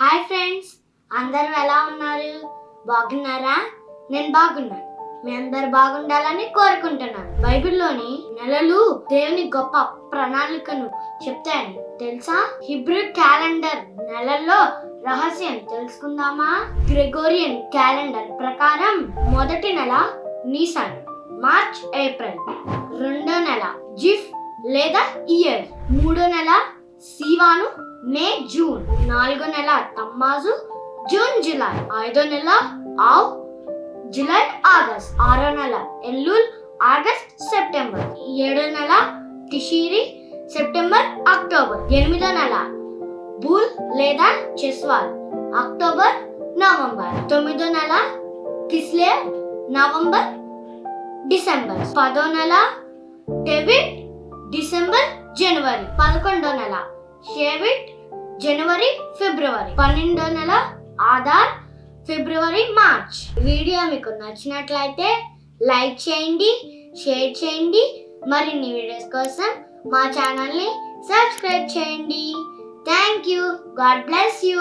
Hi friends అందరూ ఎలా ఉన్నారు? బాగున్నారా? నేను బాగున్నాను మీ అందరు బాగుండాలని కోరుకుంటున్నాను. బైబిల్లోని నెలలు దేవుని గొప్ప ప్రణాళికను చెప్తాయని. తెలుసా? హిబ్రూ క్యాలెండర్ నెలల్లో రహస్యం తెలుసుకుందామా? గ్రెగోరియన్ క్యాలెండర్ ప్రకారం మొదటి నెల నీసన్ మార్చ్ ఏప్రిల్. రెండో నెల జిఫ్ లేదా ఇయర్. మూడో నెల సీవాను మే జూన్ నాలుగో నెల తమ్మాజు జూన్ జులై ఐదో నెల ఆవ్ జులై ఆగస్ట్ ఆరో నెల ఎల్లుల్ ఆగస్ట్ సెప్టెంబర్ ఏడో నెల టిషిరి సెప్టెంబర్ అక్టోబర్ ఎనిమిదో నెల బూల్ లేదా చెస్వాల్ అక్టోబర్ నవంబర్ తొమ్మిదో నెల కిస్లే నవంబర్ డిసెంబర్ పదో నెల డెబిట్ డిసెంబర్ జనవరి పదకొండో నెల. షేవిట్ జనవరి ఫిబ్రవరి. పన్నెండో నెల ఆధార్ ఫిబ్రవరి మార్చ్. వీడియో మీకు నచ్చినట్లయితే లైక్ చేయండి షేర్ చేయండి. మరిన్ని వీడియోస్ కోసం మా ఛానల్ని సబ్స్క్రైబ్ చేయండి. Thank you God bless you